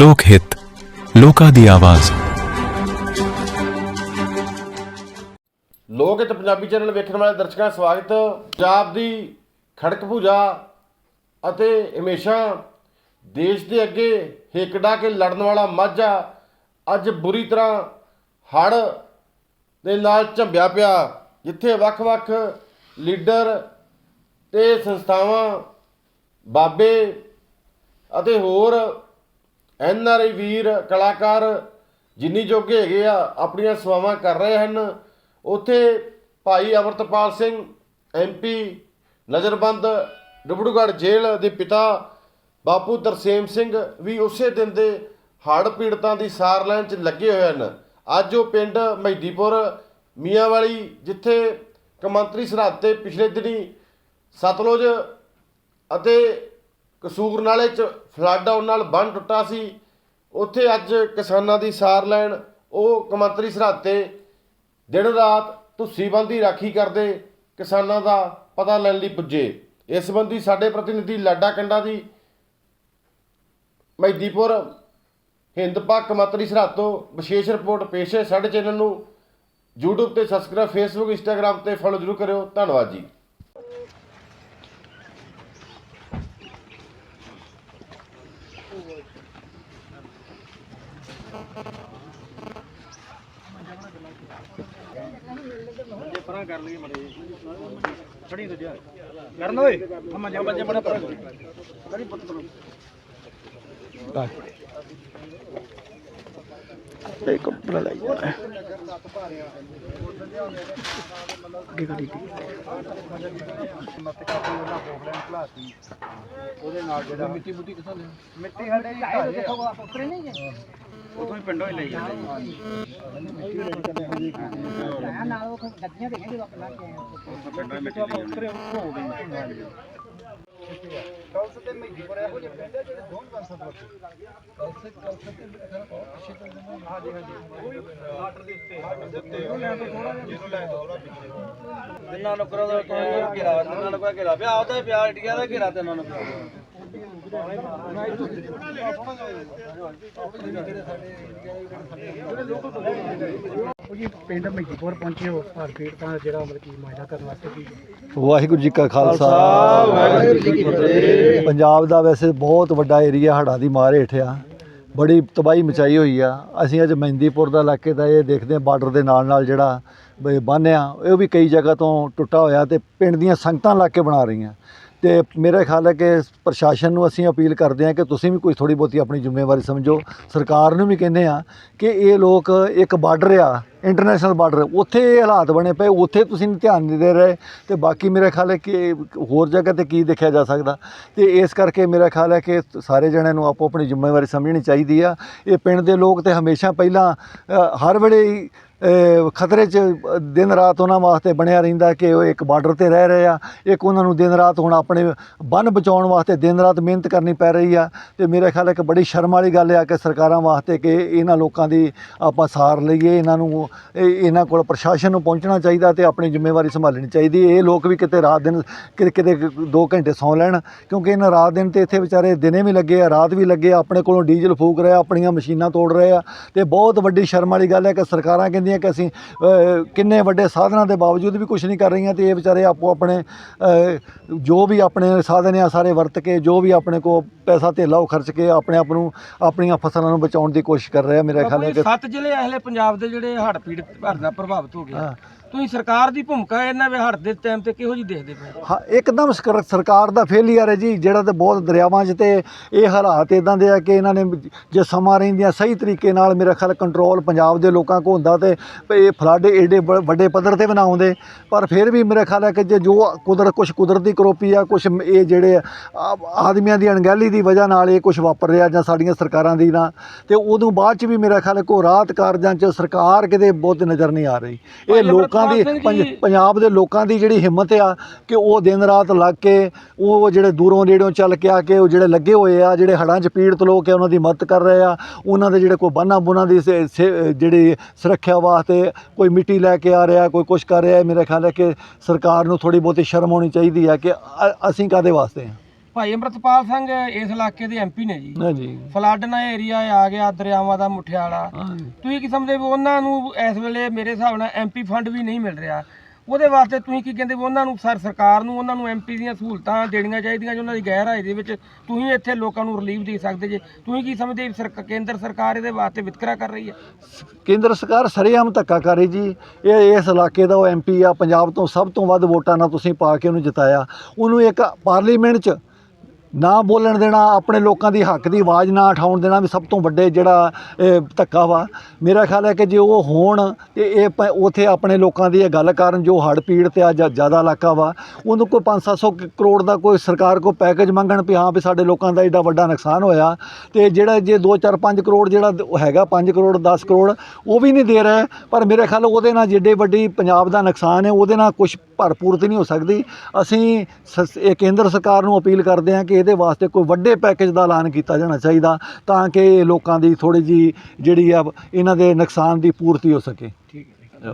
ਲੋਕ ਹਿੱਤ, ਲੋਕਾਂ ਦੀ ਆਵਾਜ਼। ਲੋਕ ਹਿੱਤ ਪੰਜਾਬੀ ਚੈਨਲ ਵੇਖਣ ਵਾਲੇ ਦਰਸ਼ਕਾਂ ਦਾ ਸਵਾਗਤ। ਪੰਜਾਬ ਦੀ ਖੜਕ ਪੂਜਾ ਅਤੇ ਹਮੇਸ਼ਾ ਦੇਸ਼ ਦੇ ਅੱਗੇ ਹੇਕੜਾ ਕੇ ਲੜਨ ਵਾਲਾ ਮਾਝਾ ਅੱਜ ਬੁਰੀ ਤਰ੍ਹਾਂ ਹੜ ਦੇ ਨਾਲ ਝੰਬਿਆ ਪਿਆ, ਜਿੱਥੇ ਵੱਖ-ਵੱਖ ਲੀਡਰ ਤੇ ਸੰਸਥਾਵਾਂ, ਬਾਬੇ ਅਤੇ ਹੋਰ ਐਨ ਆਰ ਆਈ ਵੀਰ, ਕਲਾਕਾਰ ਜਿੰਨੀ ਜੋਗੇ ਹੈਗੇ ਆ, ਆਪਣੀਆਂ ਸੇਵਾਵਾਂ ਕਰ ਰਹੇ ਹਨ। ਉੱਥੇ ਭਾਈ ਅਮਰਤਪਾਲ ਸਿੰਘ ਐਮਪੀ ਨਜ਼ਰਬੰਦ, ਡੁਬੜੂਗੜ੍ਹ ਜੇਲ੍ਹ ਦੇ ਪਿਤਾ ਬਾਪੂ ਤਰਸੇਮ ਸਿੰਘ ਵੀ ਉਸੇ ਦਿਨ ਦੇ ਹੜ੍ਹ ਪੀੜਤਾਂ ਦੀ ਸਾਰ ਲੈਣ 'ਚ ਲੱਗੇ ਹੋਏ ਹਨ। ਅੱਜ ਉਹ ਪਿੰਡ ਮਹਿਦੀਪੁਰ, ਮੀਆਂਵਾਲੀ, ਜਿੱਥੇ ਕਮੰਤਰੀ ਸਰਹੱਦ ਤੇ ਪਿਛਲੇ ਦਿਨੀ ਸਤਲੁਜ ਅਤੇ ਕਸੂਰ ਨਾਲੇ ਚ ਫਲੱਡ ਆਉਣ ਨਾਲ ਬੰਨ ਟੁੱਟਾ ਸੀ। ਉੱਥੇ ਅੱਜ ਕਿਸਾਨਾਂ ਦੀ ਸਾਰ ਲੈਣ, ਉਹ ਕਮੰਤਰੀ ਸਰਹੱਦ ਤੇ ਦਿਨ ਰਾਤ ਧੁੱਸੀ ਬੰਦੀ ਰਾਖੀ ਕਰਦੇ ਕਿਸਾਨਾਂ ਦਾ ਪਤਾ ਲੈਣ ਲਈ ਪੁੱਜੇ। ਇਸ ਸੰਬੰਧੀ ਸਾਡੇ ਪ੍ਰਤੀਨਿਧੀ ਲਾਡਾ ਕੰਡਾ ਦੀ ਮਹਿਦੀਪੁਰ, ਹਿੰਦ ਪਾਕ ਕਮੰਤਰੀ ਸਰਹੱਦ ਤੋਂ ਵਿਸ਼ੇਸ਼ ਰਿਪੋਰਟ ਪੇਸ਼ ਹੈ। ਸਾਡੇ ਚੈਨਲ ਨੂੰ YouTube ਤੇ ਸਬਸਕ੍ਰਾਈਬ Facebook, Instagram ਤੇ ਫੋਲੋ ਜ਼ਰੂਰ ਕਰਿਓ। ਧੰਨਵਾਦ ਜੀ। ਕਰਨ ਓਏ ਅਮਾ ਜਾ ਬੱਜੇ ਬੜਾ ਪਰ ਕਰੀ ਪੁੱਤ ਕਰੋ ਤੇ ਕੰਪਨਾ ਲਈ ਜਾਣਾ ਅੱਗੇ ਕਰੀ ਉਹਦੇ ਨਾਲ ਜਿਹੜਾ ਮਿੱਟੀ ਮੁੱਟੀ ਕਿੱਥੋਂ ਲੈ ਮਿੱਟੀ ਸਾਡੇ ਘਰ ਦੇਖੋ ਉੱਪਰ ਨਹੀਂ ਹੈ ਉਥੋਂ ਹੀ ਪਿੰਡੋਂ ਹੀ ਲਈ ਜਾਂਦੇ ਨਾਲ ਉਹ ਗੱਡੀਆਂ ਦੇਖੀਆਂ ਜਦੋਂ ਆਪਣਾ ਕੇ ਆਏ ਪਿੰਡੋਂ ਹੀ ਮਿੱਟੀ ਲਈ ਉੱਤਰੇ ਹੋ ਗਈ ਕਲਸ ਤੇ ਮਹਿੰਦੀ ਇਹੋ ਜਿਹੇ ਪਿੰਡ ਆ ਜਿਹੜੇ ਦੋਨ ਬਣ ਸਕਦੇ ਕਲਸ ਕਲਸ ਤੇ ਪਿੱਛੇ ਤੋਂ ਹਾਂਜੀ ਹਾਂਜੀ ਆਰਡਰ ਦੇ ਉੱਤੇ ਆਰਡਰ ਦੇ ਉੱਤੇ ਉਹ ਲੈਣ ਤੋਂ ਥੋੜਾ ਜਿਹਾ ਜਿਹਨੂੰ ਲੈਣ ਦੋ ਜਿੰਨਾ ਨੂੰ ਕਰੋ ਦਾ ਘੇਰਾ ਜਿੰਨਾ ਨੂੰ ਘੇਰਾ ਪਿਆ ਉਹਦਾ ਪਿਆ ਇੰਡੀਆ ਦਾ ਘੇਰਾ ਤੇ ਉਹਨਾਂ ਨੂੰ ਉਹ ਜੀ ਪਿੰਡ ਮਹਿਦੀਪੁਰ ਪਹੁੰਚੇ ਹੋ ਹਰ ਪੀੜਤਾਂ ਦਾ ਜਿਹੜਾ ਮਤਲਬ ਕੀ ਮਾਇਨਾ ਕਰਨ ਵਾਸਤੇ ਕੀ ਵਾਹਿਗੁਰੂ ਜੀ ਕਾ ਖਾਲਸਾ। ਵਾਹਿਗੁਰੂ ਜੀ ਕੀ ਫਤਿਹ। ਪੰਜਾਬ ਦਾ ਵੈਸੇ ਬਹੁਤ ਵੱਡਾ ਏਰੀਆ ਹੜ੍ਹਾਂ ਦੀ ਮਾਰ ਹੇਠ ਆ। ਬੜੀ ਤਬਾਹੀ ਮਚਾਈ ਹੋਈ ਆ। ਅਸੀਂ ਅੱਜ ਮਹਿੰਦੀਪੁਰ ਦਾ ਇਲਾਕੇ ਦਾ ਇਹ ਦੇਖਦੇ ਹਾਂ ਬਾਰਡਰ ਦੇ ਨਾਲ ਨਾਲ ਜਿਹੜਾ ਬ- ਬੰਨ੍ਹ ਆ ਇਹ ਵੀ ਕਈ ਜਗ੍ਹਾ ਤੋਂ ਟੁੱਟਾ ਹੋਇਆ ਤੇ ਪਿੰਡ ਦੀਆਂ ਸੰਗਤਾਂ ਲਾ ਕੇ ਬਣਾ ਰਹੀਆਂ। ਤੇ ਮੇਰਾ ਖਿਆਲ ਹੈ ਕਿ ਪ੍ਰਸ਼ਾਸਨ ਨੂੰ ਅਸੀਂ ਅਪੀਲ ਕਰਦੇ ਹਾਂ ਕਿ ਤੁਸੀਂ ਵੀ ਕੋਈ ਥੋੜੀ ਬਹੁਤੀ ਆਪਣੀ ਜ਼ਿੰਮੇਵਾਰੀ ਸਮਝੋ। ਸਰਕਾਰ ਨੂੰ ਵੀ ਕਹਿੰਦੇ ਆ ਕਿ ਇਹ ਲੋਕ ਇੱਕ ਬਾਰਡਰ ਆ ਇੰਟਰਨੈਸ਼ਨਲ ਬਾਰਡਰ, ਉੱਥੇ ਇਹ ਹਾਲਾਤ ਬਣੇ ਪਏ, ਉੱਥੇ ਤੁਸੀਂ ਧਿਆਨ ਨਹੀਂ ਦੇ ਰਹੇ। ਤੇ ਬਾਕੀ ਮੇਰਾ ਖਿਆਲ ਹੈ ਕਿ ਹੋਰ ਜਗ੍ਹਾ ਤੇ ਕੀ ਦੇਖਿਆ ਜਾ ਸਕਦਾ। ਤੇ ਇਸ ਕਰਕੇ ਮੇਰਾ ਖਿਆਲ ਹੈ ਕਿ ਸਾਰੇ ਜਣਿਆਂ ਨੂੰ ਆਪੋ ਆਪਣੀ ਜ਼ਿੰਮੇਵਾਰੀ ਸਮਝਣੀ ਚਾਹੀਦੀ ਆ। ਇਹ ਪਿੰਡ ਦੇ ਲੋਕ ਤੇ ਹਮੇਸ਼ਾ ਪਹਿਲਾਂ ਹਰ ਵੇਲੇ ਖਤਰੇ 'ਚ, ਦਿਨ ਰਾਤ ਉਹਨਾਂ ਵਾਸਤੇ ਬਣਿਆ ਰਹਿੰਦਾ ਕਿ ਉਹ ਇੱਕ ਬਾਰਡਰ ਤੇ ਰਹਿ ਰਹੇ ਆ। ਇੱਕ ਉਹਨਾਂ ਨੂੰ ਦਿਨ ਰਾਤ ਹੁਣ ਆਪਣੇ ਬੰਨ ਬਚਾਉਣ ਵਾਸਤੇ ਦਿਨ ਰਾਤ ਮਿਹਨਤ ਕਰਨੀ ਪੈ ਰਹੀ ਆ। ਤੇ ਮੇਰੇ ਖਿਆਲ ਇੱਕ ਬੜੀ ਸ਼ਰਮ ਵਾਲੀ ਗੱਲ ਆ ਕਿ ਸਰਕਾਰਾਂ ਵਾਸਤੇ ਕਿ ਇਹਨਾਂ ਲੋਕਾਂ ਦੀ ਆਪਾਂ ਸਾਰ ਲਈਏ, ਇਹਨਾਂ ਨੂੰ ਇਹ- ਇਹਨਾਂ ਕੋਲ ਪ੍ਰਸ਼ਾਸਨ ਨੂੰ ਪਹੁੰਚਣਾ ਚਾਹੀਦਾ ਤੇ ਆਪਣੀ ਜ਼ਿੰਮੇਵਾਰੀ ਸੰਭਾਲਣੀ ਚਾਹੀਦੀ। ਇਹ ਲੋਕ ਵੀ ਕਿਤੇ ਰਾਤ ਦਿਨ ਕਿਤੇ ਕਿਤੇ 2 ਘੰਟੇ ਸੌਂ ਲੈਣ, ਕਿਉਂਕਿ ਇਹਨਾਂ ਰਾਤ ਦਿਨ ਤੇ ਇੱਥੇ ਵਿਚਾਰੇ ਦਿਨੇ ਵੀ ਲੱਗੇ ਆ, ਰਾਤ ਵੀ ਲੱਗੇ ਆਪਣੇ ਕੋਲੋਂ ਡੀਜ਼ਲ ਫੂਕ ਰਿਹਾ, ਆਪਣੀਆਂ ਮਸ਼ੀਨਾਂ ਤੋੜ ਰਹੇ ਆ। ਤੇ ਬਹੁਤ ਵੱਡੀ ਸ਼ਰਮ ਵਾਲੀ ਗੱਲ ਹੈ ਕਿ ਸਰਕਾਰਾਂ ਕਹਿੰਦੀ ਕਹਿੰਦੀਆਂ ਕਿ ਅਸੀਂ ਕਿੰਨੇ ਵੱਡੇ ਸਾਧਨਾਂ ਦੇ ਬਾਵਜੂਦ ਵੀ ਕੁਝ ਨਹੀਂ ਕਰ ਰਹੀਆਂ ਤੇ ਇਹ ਵਿਚਾਰੇ ਆਪੋ ਆਪਣੇ ਜੋ ਵੀ ਆਪਣੇ ਸਾਧਨ ਆ ਸਾਰੇ ਵਰਤ ਕੇ ਜੋ ਵੀ ਆਪਣੇ ਕੋ ਪੈਸਾ ਧੇਲਾ ਉਹ ਖਰਚ ਕੇ ਆਪਣੇ ਆਪ ਨੂੰ ਆਪਣੀਆਂ ਫਸਲਾਂ ਨੂੰ ਬਚਾਉਣ ਦੀ ਕੋਸ਼ਿਸ਼ ਕਰ ਰਹੇ ਮੇਰਾ ਖਿਆਲ ਹੈ ਕਿ ਸੱਤ ਜ਼ਿਲ੍ਹੇ ਅਹਲੇ ਪੰਜਾਬ ਦੇ ਜਿਹੜੇ ਹੜ੍ਹ ਪੀੜਤ ਨਾਲ ਪ੍ਰਭਾਵਿਤ ਹੋ ਗਏ। ਤੁਸੀਂ ਸਰਕਾਰ ਦੀ ਭੂਮਿਕਾ ਇਹਨਾਂ ਵੇ ਹੜ੍ਹ ਦੇ ਟਾਈਮ ਤੇ ਕਿਹੋ ਜੀ ਦੇਖਦੇ ਪਏ? ਹਾਂ ਇੱਕਦਮ ਸਕਰ- ਸਰਕਾਰ ਦਾ ਫੇਲੀਅਰ ਹੈ ਜੀ ਜਿਹੜਾ ਤੇ ਬਹੁਤ ਦਰਿਆਵਾਂ 'ਚ ਤੇ ਇਹ ਹਾਲਾਤ ਇਦਾਂ ਦੇ ਆ ਕਿ ਇਹਨਾਂ ਨੇ ਜੇ ਸਮਾਂ ਰਹਿੰਦਿਆਂ ਸਹੀ ਤਰੀਕੇ ਨਾਲ ਮੇਰਾ ਖਿਆਲ ਕੰਟਰੋਲ ਪੰਜਾਬ ਦੇ ਲੋਕਾਂ ਕੋ ਹੁੰਦਾ ਤੇ ਵੀ ਇਹ ਫਲੱਡ ਏਡੇ ਬ- ਵੱਡੇ ਪੱਧਰ ਤੇ ਬਣਾਉਂਦੇ ਪਰ ਫਿਰ ਵੀ ਮੇਰਾ ਖਿਆਲ ਹੈ ਕਿ ਜੇ ਜੋ ਕੁਦਰਤ ਕੁਝ ਕੁਦਰਤੀ ਕਰੋਪੀ ਆ ਕੁਝ ਇਹ ਜਿਹੜੇ ਆ- ਆਦਮੀਆਂ ਦੀ ਅਣਗਹਿਲੀ ਦੀ ਵਜ੍ਹਾ ਨਾਲ ਇਹ ਕੁਝ ਵਾਪਰ ਰਿਹਾ ਜਾਂ ਸਾਡੀਆਂ ਸਰਕਾਰਾਂ ਦੀ ਨਾ ਤੇ ਉਦੋਂ ਬਾਅਦ 'ਚ ਵੀ ਮੇਰਾ ਖਿਆਲ ਹੈ ਕੋ ਰਾਤ ਕਾਰਜਾਂ 'ਚ ਸਰਕਾਰ ਕਿਤੇ ਬਹੁਤ ਨਜ਼ਰ ਨਹੀਂ ਆ ਰਹੀ। ਇਹ ਭਾਈ ਲੋਕਾਂ ਦੀ ਪੰਜ- ਪੰਜਾਬ ਦੇ ਲੋਕਾਂ ਦੀ ਜਿਹੜੀ ਹਿੰਮਤ ਆ ਕਿ ਉਹ ਦਿਨ ਰਾਤ ਲੱਗ ਕੇ ਉਹ ਜਿਹੜੇ ਦੂਰੋਂ ਨੇੜਿਓਂ ਚੱਲ ਕੇ ਆ ਕੇ ਉਹ ਜਿਹੜੇ ਲੱਗੇ ਹੋਏ ਆ ਜਿਹੜੇ ਹੜ੍ਹਾਂ 'ਚ ਪੀੜਤ ਲੋਕ ਆ ਉਹਨਾਂ ਦੀ ਮਦਦ ਕਰ ਰਹੇ ਆ ਉਹਨਾਂ ਦੇ ਜਿਹੜੇ ਕੋਈ ਬੰਨਾ ਬੁਨਾ ਦੀ ਸੇ- ਸੇ- ਜਿਹੜੀ ਸੁਰੱਖਿਆ ਵਾਸਤੇ ਕੋਈ ਮਿੱਟੀ ਲੈ ਕੇ ਆ ਰਿਹਾ ਕੋਈ ਕੁਛ ਕਰ ਰਿਹਾ ਮੇਰਾ ਖਿਆਲ ਹੈ ਕਿ ਸਰਕਾਰ ਨੂੰ ਥੋੜੀ ਬਹੁਤੀ ਸ਼ਰਮ ਹੋਣੀ ਚਾਹੀਦੀ ਹੈ ਕਿ ਅ- ਅਸੀਂ ਕਾਦੇ ਵਾਸਤੇ ਹਾਂ ਭਾਈ ਅੰਮ੍ਰਿਤਪਾਲ ਸਿੰਘ ਇਸ ਇਲਾਕੇ ਦੇ ਐਮਪੀ ਨੇ ਜੀ। ਹਾਂਜੀ। ਫਲੱਡ ਨਾਲ ਏਰੀਆ ਆ ਗਿਆ ਦਰਿਆਵਾਂ ਦਾ ਮੁਠਿਆਲਾ। ਤੁਸੀਂ ਕੀ ਸਮਝਦੇ ਵੀ ਉਹਨਾਂ ਨੂੰ ਇਸ ਵੇਲੇ ਮੇਰੇ ਹਿਸਾਬ ਨਾਲ ਐਮਪੀ ਫੰਡ ਵੀ ਨਹੀਂ ਮਿਲ ਰਿਹਾ। ਉਹਦੇ ਵਾਸਤੇ ਤੁਸੀਂ ਕੀ ਕਹਿੰਦੇ ਉਹਨਾਂ ਨੂੰ ਸਰ ਸਰਕਾਰ ਨੂੰ ਉਹਨਾਂ ਨੂੰ ਐਮਪੀ ਦੀਆਂ ਸਹੂਲਤਾਂ ਦੇਣੀਆਂ ਚਾਹੀਦੀਆਂ ਜੋ ਉਹਨਾਂ ਦੀ ਗੈਰ ਹਾਜ਼ਰੀ ਦੇ ਵਿੱਚ ਤੁਸੀਂ ਇੱਥੇ ਲੋਕਾਂ ਨੂੰ ਰਿਲੀਫ ਦੇ ਸਕਦੇ ਜੇ। ਤੁਸੀਂ ਕੀ ਸਮਝਦੇ ਵੀ ਸਰਕ- ਕੇਂਦਰ ਸਰਕਾਰ ਇਹਦੇ ਵਾਸਤੇ ਵਿਤਕਰਾ ਕਰ ਰਹੀ ਹੈ? ਕੇਂਦਰ ਸਰਕਾਰ ਸਰੇਆਮ ਧੱਕਾ ਕਰ ਰਹੀ ਜੀ। ਇਹ ਇਸ ਇਲਾਕੇ ਦਾ ਉਹ ਐਮਪੀ ਆ ਪੰਜਾਬ ਤੋਂ ਸਭ ਤੋਂ ਵੱਧ ਵੋਟਾਂ ਨਾਲ ਤੁਸੀਂ ਪਾ ਕੇ ਉਹਨੂੰ ਜਿਤਾਇਆ। ਉਹਨੂੰ ਇੱਕ ਪਾਰਲੀਮੈਂਟ 'ਚ ਨਾ ਬੋਲਣ ਦੇਣਾ, ਆਪਣੇ ਲੋਕਾਂ ਦੀ ਹੱਕ ਦੀ ਆਵਾਜ਼ ਨਾ ਉਠਾਉਣ ਦੇਣਾ ਵੀ ਸਭ ਤੋਂ ਵੱਡੇ ਜਿਹੜਾ ਧੱਕਾ ਵਾ। ਮੇਰਾ ਖਿਆਲ ਹੈ ਕਿ ਜੇ ਉਹ ਹੋਣ ਤੇ ਇਹ ਪ- ਉਥੇ ਆਪਣੇ ਲੋਕਾਂ ਦੀ ਇਹ ਗੱਲ ਕਰਨ ਜੋ ਹੜ੍ਹ ਪੀੜਤ ਆ ਜਾਂ ਜ਼ਿਆਦਾ ਇਲਾਕਾ ਵਾ, ਉਹਨੂੰ ਕੋਈ 5-700 ਕਰੋੜ ਦਾ ਕੋਈ ਸਰਕਾਰ ਕੋ ਪੈਕੇਜ ਮੰਗਣ ਵੀ ਹਾਂ ਵੀ ਸਾਡੇ ਲੋਕਾਂ ਦਾ ਏਡਾ ਵੱਡਾ ਨੁਕਸਾਨ ਹੋਇਆ ਤੇ ਜਿਹੜਾ ਜੇ 2-4-5 ਕਰੋੜ ਜਿਹੜਾ ਹੈਗਾ 5 ਕਰੋੜ 10 ਕਰੋੜ, ਉਹ ਵੀ ਨਹੀਂ ਦੇ ਰਿਹਾ ਪਰ ਮੇਰੇ ਖਿਆਲ ਉਹਦੇ ਨਾਲ ਜਿੱਡੇ ਵੱਡੀ ਪੰਜਾਬ ਦਾ ਨੁਕਸਾਨ ਹੈ, ਉਹਦੇ ਨਾਲ ਕੁਝ ਭਰਪੂਰਤੀ ਨਹੀਂ ਹੋ ਸਕਦੀ। ਅਸੀਂ ਸ- ਇਹ ਕੇਂਦਰ ਸਰਕਾਰ ਨੂੰ ਅਪੀਲ ਕਰਦੇ ਹਾਂ ਕਿ ਇਹਦੇ ਵਾਸਤੇ ਕੋਈ ਵੱਡੇ ਪੈਕੇਜ ਦਾ ਐਲਾਨ ਕੀਤਾ ਜਾਣਾ ਚਾਹੀਦਾ ਤਾਂ ਕਿ ਲੋਕਾਂ ਦੀ ਥੋੜੀ ਜੀ ਜਿਹੜੀ ਆ ਇਹਨਾਂ ਦੇ ਨੁਕਸਾਨ ਦੀ ਪੂਰਤੀ ਹੋ ਸਕੇ। ਠੀਕ ਹੈ।